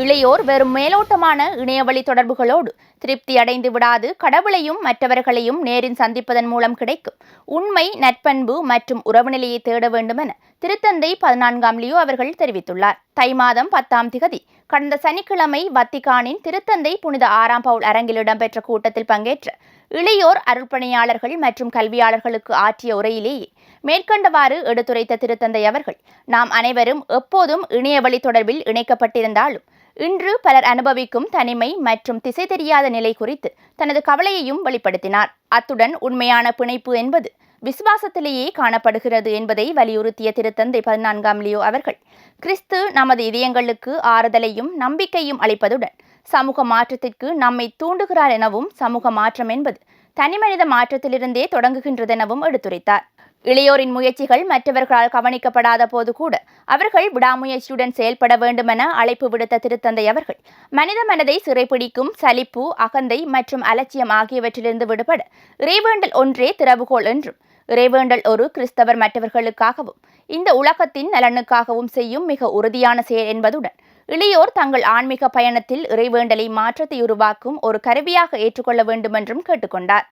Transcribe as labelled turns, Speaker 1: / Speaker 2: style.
Speaker 1: இளையோர் வெறும் மேலோட்டமான இணையவழி தொடர்புகளோடு திருப்தி அடைந்து விடாது கடவுளையும் மற்றவர்களையும் நேரில் சந்திப்பதன் மூலம் கிடைக்கும். உண்மை நட்பண்பு மற்றும் உறவுநிலையை தேட வேண்டும் என திருத்தந்தை பதினான்காம் லியோ அவர்கள் தெரிவித்துள்ளார். தை மாதம் பத்தாம் திகதி கடந்த சனிக்கிழமை வத்திகானின் திருத்தந்தை புனித ஆறாம் பவுல் அரங்கில் இடம்பெற்ற கூட்டத்தில் பங்கேற்ற இளையோர் அருள்பணியாளர்கள் மற்றும் கல்வியாளர்களுக்கு ஆற்றிய உரையிலேயே மேற்கண்டவாறு எடுத்துரைத்த திருத்தந்தை அவர்கள் நாம் அனைவரும் எப்போதும் இணையவழி தொடர்பில் இணைக்கப்பட்டிருந்தாலும் இன்று பலர் அனுபவிக்கும் தனிமை மற்றும் திசை தெரியாத நிலை குறித்து தனது கவலையையும் வெளிப்படுத்தினார். அத்துடன் உண்மையான பிணைப்பு என்பது விசுவாசத்திலேயே காணப்படுகிறது என்பதை வலியுறுத்திய திருத்தந்தை பதினான்காம் லியோ அவர்கள் கிறிஸ்து நமது இதயங்களுக்கு ஆறுதலையும் நம்பிக்கையும் அளிப்பதுடன் சமூக மாற்றத்திற்கு நம்மை தூண்டுகிறார் எனவும் சமூக மாற்றம் என்பது தனிமனித மாற்றத்திலிருந்தே தொடங்குகின்றதெனவும் எடுத்துரைத்தார். இளையோரின் முயற்சிகள் மற்றவர்களால் கவனிக்கப்படாத போது கூட அவர்கள் விடாமுயற்சியுடன் செயல்பட வேண்டுமென அழைப்பு விடுத்த திருத்தந்தை அவர்கள். மனித மனதை சிறைப்பிடிக்கும் சலிப்பு அகந்தை மற்றும் அலட்சியம் ஆகியவற்றிலிருந்து விடுபட இறைவேண்டல் ஒன்றே திறவுகோள் என்றும் இறைவேண்டல் ஒரு கிறிஸ்தவர் மற்றவர்களுக்காகவும் இந்த உலகத்தின் நலனுக்காகவும் செய்யும் மிக உறுதியான செயல் என்பதுடன் இளையோர் தங்கள் ஆன்மீக பயணத்தில் இறைவேண்டலை மாற்றத்தை உருவாக்கும் ஒரு கருவியாக ஏற்றுக்கொள்ள வேண்டுமென்றும் கேட்டுக்கொண்டார்.